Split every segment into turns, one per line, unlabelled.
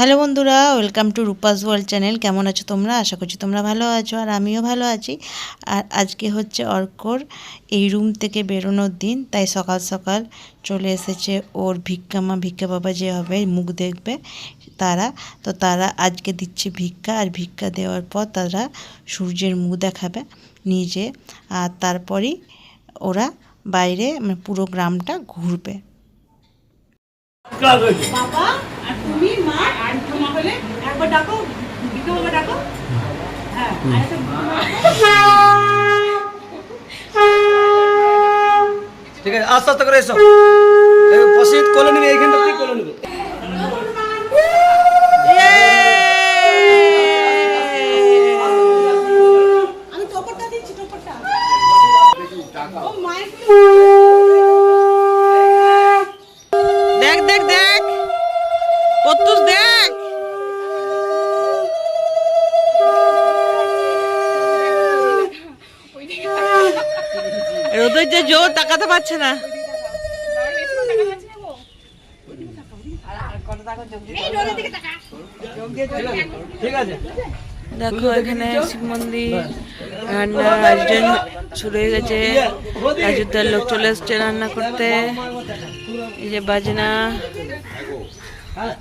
Hello বন্ধুরা, welcome to Rupa's world channel. কেমন আছো তোমরা? আশা করছি তোমরা ভালো আছো আর আমিও ভালো আছি। আর আজকে হচ্ছে অর্কর এই রুম থেকে বেরোনোর দিন, তাই সকাল সকাল চলে এসেছে ওর ভিক্ষামা ভিক্ষা বাবা যে হবে মুখ দেখবে তারা, তো তারা আজকে দিচ্ছে ভিক্ষা আর ভিক্ষা দেওয়ার পর তারা সূর্যের মুখ দেখাবে নিজে। আর তারপরেই ওরা বাইরে মানে পুরো গ্রামটা ঘুরবে।
বাবা তুমি মা? হলে একবার ডাকো ডাকো। হ্যাঁ
ঠিক আছে আস্তে আস্তে করে এসো। পশিত কোলে নিবে এইখানটা তুই কোলে নিবে?
আমি টোপরটা দিচ্ছি টোপরটা। ও মায়ের
দেখ দেখ দেখ। প্রত্যুষ যে জোর তাকাতে পারছে না। দেখো, এখানে শিব মন্দির রান্নার আয়োজন শুরু হয়ে গেছে। অযোধ্যার লোক চলে এসছে রান্না করতে। এই যে বাজনা।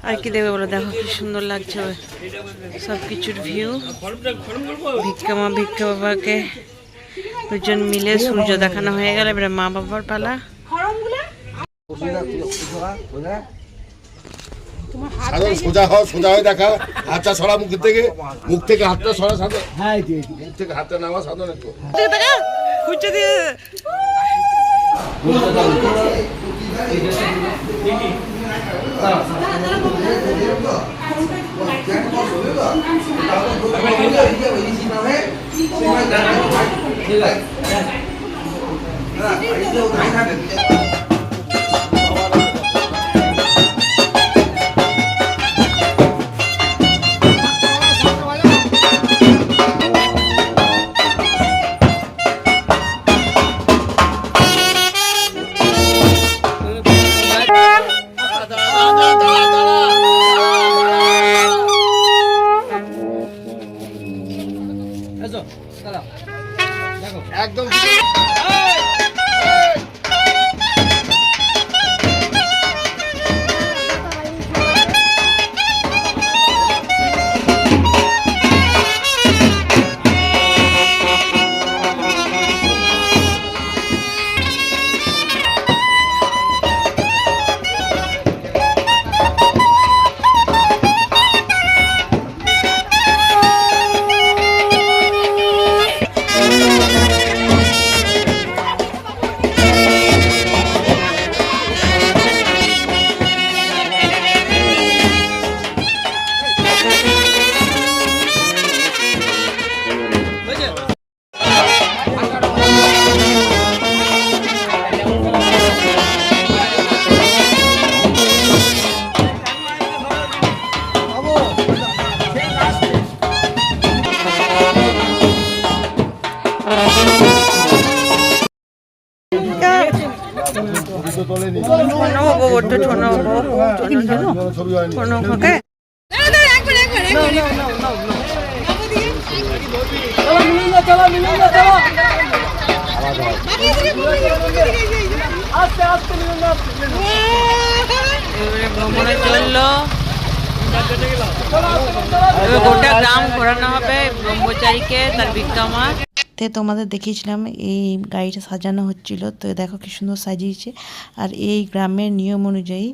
আর কি দেবে বলো? দেখো, কি সুন্দর লাগছে। সব কিছুর ভিউ ভিক্ষা মা, ভিক্ষা বাবাকে। দুজন মিলে সূর্য দেখানো হয়ে গেল এবারে মা বাবার পালা।
সোজা হও সোজা হয়ে দেখা হাতটা সরা মুখ থেকে মুখ থেকে হাতটা সরা সাধন
হ্যাঁ।
মুখ থেকে হাতটা নামা
খুঁজে দিয়ে
như này
là
phải
vô thái
ra được Let's go. Let's go. একদম
বড্ড ছোনো
ছোনো খোকে ভ্রমণে চলল গোটা গ্রাম ঘোরানো হবে ব্রহ্মচারীকে তার বিজ্ঞামা তে তোমাদের দেখিয়েছিলাম, এই গাড়িটা সাজানো হচ্ছিল। তো দেখো কি সুন্দর সাজিয়েছে। আর এই গ্রামের নিয়ম অনুযায়ী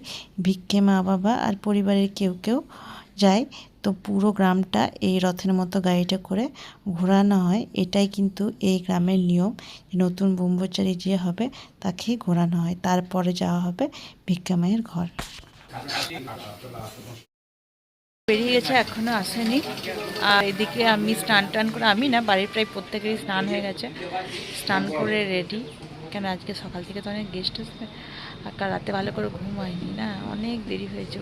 ভিক্ষে মা বাবা আর পরিবারের কেউ কেউ যায়। তো পুরো গ্রামটা এই রথের মতো গাড়িটা করে ঘোরানো হয়। এটাই কিন্তু এই গ্রামের নিয়ম নতুন ব্রহ্মচারী যে হবে তাকে ঘোরানো হয়। তারপরে যাওয়া হবে ভিক্ষা মায়ের ঘর। বেরিয়ে গেছে, এখনও আসেনি। আর এদিকে আমি স্নান টান করে, আমি না, বাড়ির প্রায় প্রত্যেকেরই স্নান হয়ে গেছে। স্নান করে রেডি কেন, আজকে সকাল থেকে তো অনেক গেস্ট আসবে। আর কাল রাতে ভালো করে ঘুম হয়নি না, অনেক দেরি হয়েছে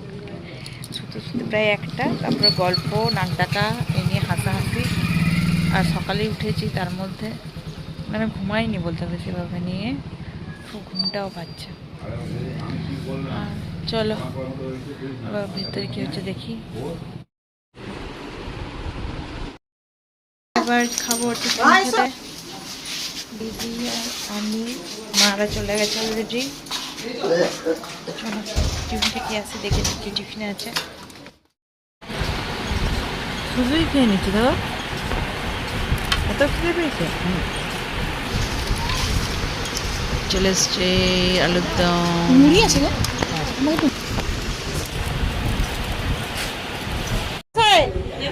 শুতে শুতে প্রায় একটা, তারপরে গল্প নাক ডাকা এ নিয়ে হাসাহাসি। আর সকালেই উঠেছি তার মধ্যে। মানে ঘুমাইনি বলতে হবে সেভাবে নিয়ে। খুব ঘুমটাও পাচ্ছে। আর
চলো ভেতরে কি হচ্ছে দেখি। এবার খাব দিদি আর আমি মারা চলে গেছে অলরেডি চলো টিফিনটা কি আছে দেখে কি টিফিনে আছে। শুধুই খেয়ে নিচ্ছি দাদা? এত খেয়ে পেয়েছে? চলে এসছে আলুর দম
মুড়ি আছে গো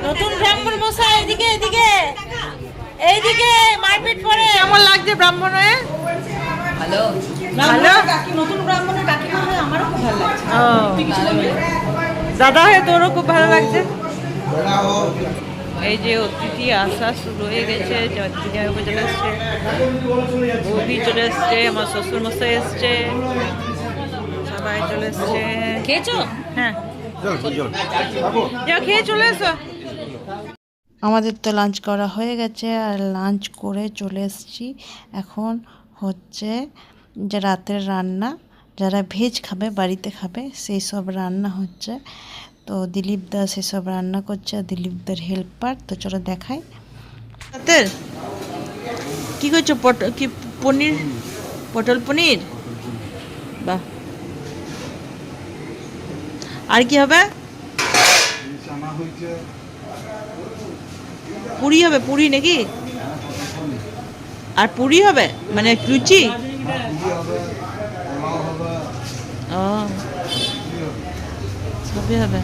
নতুন ব্রাহ্মণ মশাই এদিকে এদিকে। এইদিকে মারপিট করে। কেমন লাগছে ব্রাহ্মণ? হয়ে ভালো? ভালো
নতুন ব্রাহ্মণের কাকিমা হয় আমারও খুব ভালো লাগছে।
দাদা হয়ে তোরও খুব ভালো লাগছে? এই যে অতিথি আসা শুরু হয়ে গেছে চলে এসছে বৌদি চলে এসছে আমার শ্বশুর মশাই এসছে। সবাই চলে এসছে। খেয়েছো? হ্যাঁ। খেয়ে চলে এসো। আমাদের তো লাঞ্চ করা হয়ে গেছে আর লাঞ্চ করে চলে এসেছি। এখন হচ্ছে যে রাতের রান্না যারা ভেজ খাবে বাড়িতে খাবে সেই সব রান্না হচ্ছে। তো দিলীপ দা সেসব রান্না করছে আর দিলীপদের হেল্পার তো চলো দেখাই। রাতের? কি করছ পটল কি পনির? পটল পনির? বাহ। আর কি হবে? পুরি হবে, পুরি নাকি? আর পুরি হবে? মানে লুচি? ও, সবই হবে।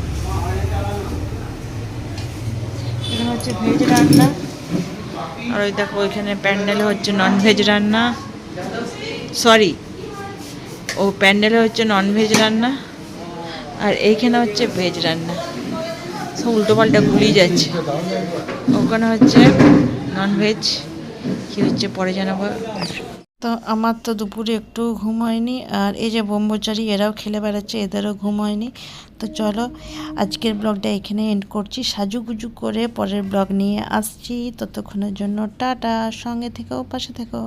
হচ্ছে ভেজ রান্না। আর ওই দেখো, ওইখানে প্যান্ডেলে হচ্ছে নন ভেজ রান্না। সরি ও প্যান্ডেলে হচ্ছে নন ভেজ রান্না। আর এইখানে হচ্ছে ভেজ রান্না। সব উল্টো পাল্টা গুলিয়ে যাচ্ছে। ওখানে হচ্ছে নন ভেজ কী হচ্ছে পরে জানাব। তো আমার তো দুপুরে একটু ঘুম হয়নি, আর এই যে ব্রহ্মচারী এরাও খেলে বেড়াচ্ছে, এদেরও ঘুম হয়নি। তো চলো, আজকের ব্লগটা এখানে এন্ড করছি। সাজুগুজু করে পরের ব্লগ নিয়ে আসছি। ততক্ষণের জন্য টাটা, সঙ্গে থেকেও পাশে থেকো।